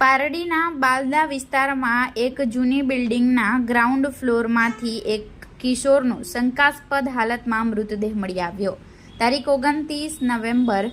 પારડીના બાલદા વિસ્તારમાં એક જૂની બિલ્ડિંગના ગ્રાઉન્ડ ફ્લોરમાંથી એક કિશોરનો શંકાસ્પદ હાલતમાં મૃતદેહ મળી આવ્યો. તારીખ ઓગણત્રીસ નવેમ્બર,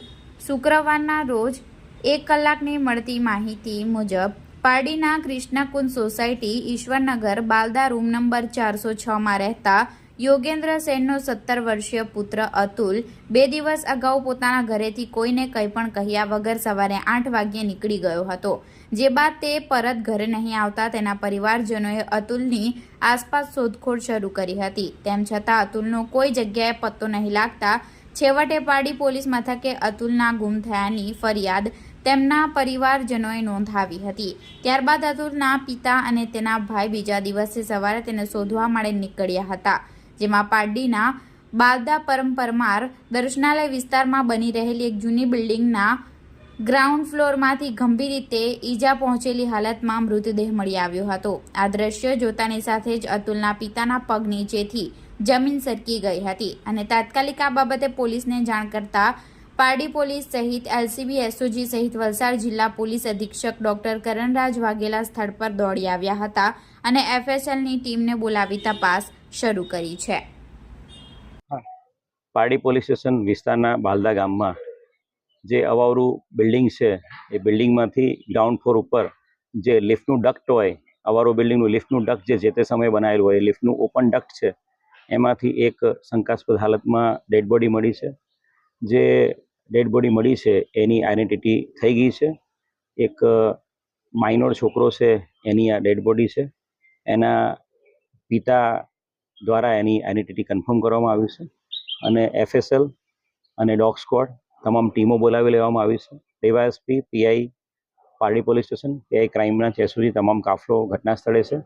શુક્રવારના રોજ એક કલાકની મળતી માહિતી મુજબ પારડીના Krishnakunj society Ishwarnagar Balda room number ચારસો છમાં રહેતા યોગેન્દ્ર સેનનો સત્તર વર્ષીય પુત્ર અતુલ બે દિવસ અગાઉ પોતાના ઘરેથી કોઈને કંઈ પણ કહ્યા વગર સવારે આઠ વાગ્યે નીકળી ગયો હતો. જે બાદ તે પરત ઘરે નહીં આવતા તેના પરિવારજનોએ અતુલની આસપાસ શોધખોળ શરૂ કરી હતી. તેમ છતાં અતુલનો કોઈ જગ્યાએ પત્તો નહીં લાગતા છેવટે પાડી પોલીસ મથકે અતુલના ગુમ થયાની ફરિયાદ તેમના પરિવારજનોએ નોંધાવી હતી. ત્યારબાદ અતુલના પિતા અને તેના ભાઈ બીજા દિવસે સવારે તેને શોધવા માટે નીકળ્યા હતા. જેમાં પારડીના બાલદા પરમ પરમાર દર્શનાલય વિસ્તારમાં બની રહેલી એક જૂની બિલ્ડિંગના ગ્રાઉન્ડ ફ્લોરમાંથી ગંભીર રીતે ઈજા પહોંચેલી હાલતમાં મૃતદેહ મળી આવ્યો હતો. આ દ્રશ્ય જોતાની સાથે જ અતુલના પિતાના પગ નીચેથી જમીન સરકી ગઈ હતી અને તાત્કાલિક આ બાબતે પોલીસને જાણ કરતા પારડી પોલીસ સહિત એલસીબી, એસઓજી સહિત વલસાડ જિલ્લા પોલીસ અધિક્ષક ડોક્ટર કરણરાજ વાઘેલા સ્થળ પર દોડી આવ્યા હતા અને એફએસએલની ટીમને બોલાવી તપાસ શરૂ કરી છે. પારડી પોલીસ સ્ટેશન વિસ્તારના બાલદા ગામમાં જે અવાવરું બિલ્ડિંગ છે, એ બિલ્ડિંગમાંથી ગ્રાઉન્ડ ફ્લોર ઉપર જે લિફ્ટનું ડક્ટ હોય અવારું બિલ્ડિંગનું લિફ્ટનું ડક્ટ જે જે તે સમયે બનાવેલું હોય લિફ્ટનું ઓપન ડક્ટ છે. એમાંથી એક શંકાસ્પદ હાલતમાં ડેડ બોડી મળી છે. જે ડેડ બોડી મળી છે, એની આઈડેન્ટિટી થઈ ગઈ છે. એક માઇનોર છોકરો છે, એની આ ડેડ બોડી છે. એના પિતા દ્વારા એની આઈડેન્ટિટી કન્ફર્મ કરવામાં આવી છે. અને એફએસએલ અને ડોગ સ્ક્વોડ તમામ ટીમો બોલાવી લેવામાં આવી છે. DYSP PI Pardi police station PI ક્રાઇમના સુધી તમામ કાફલો ઘટના સ્થળે છે.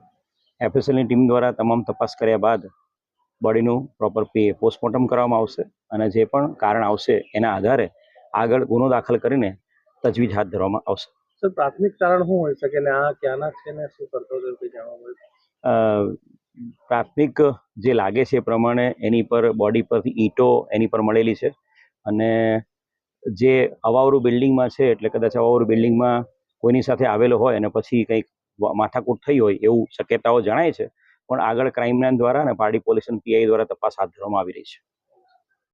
એફએસએલની ટીમ દ્વારા તમામ તપાસ કર્યા બાદ બોડીનું પ્રોપર પોસ્ટમોર્ટમ કરવામાં આવશે અને જે પણ કારણ આવશે એના આધારે આગળ ગુનો દાખલ કરીને તજવીજ હાથ ધરવામાં આવશે. સર પ્રાથમિક કારણ શું હોઈ શકે ને આ ક્યાંના છે ને શું કરતો હતો જાણવા મળ્યું પ્રાથમિક જે લાગે છે એ પ્રમાણે એની પર બોડી પરથી ઈંટો એની પર મળેલી છે. અને જે અવાવરું બિલ્ડિંગમાં છે, એટલે કદાચ અવાવરું બિલ્ડિંગમાં કોઈની સાથે આવેલો હોય અને પછી કંઈક માથાકૂટ થઈ હોય એવું શક્યતાઓ જણાય છે, પણ આગળ ક્રાઇમ બ્રાન્ચ દ્વારા અને પારડી પોલીસ અને પીઆઈ દ્વારા તપાસ હાથ ધરવામાં આવી રહી છે.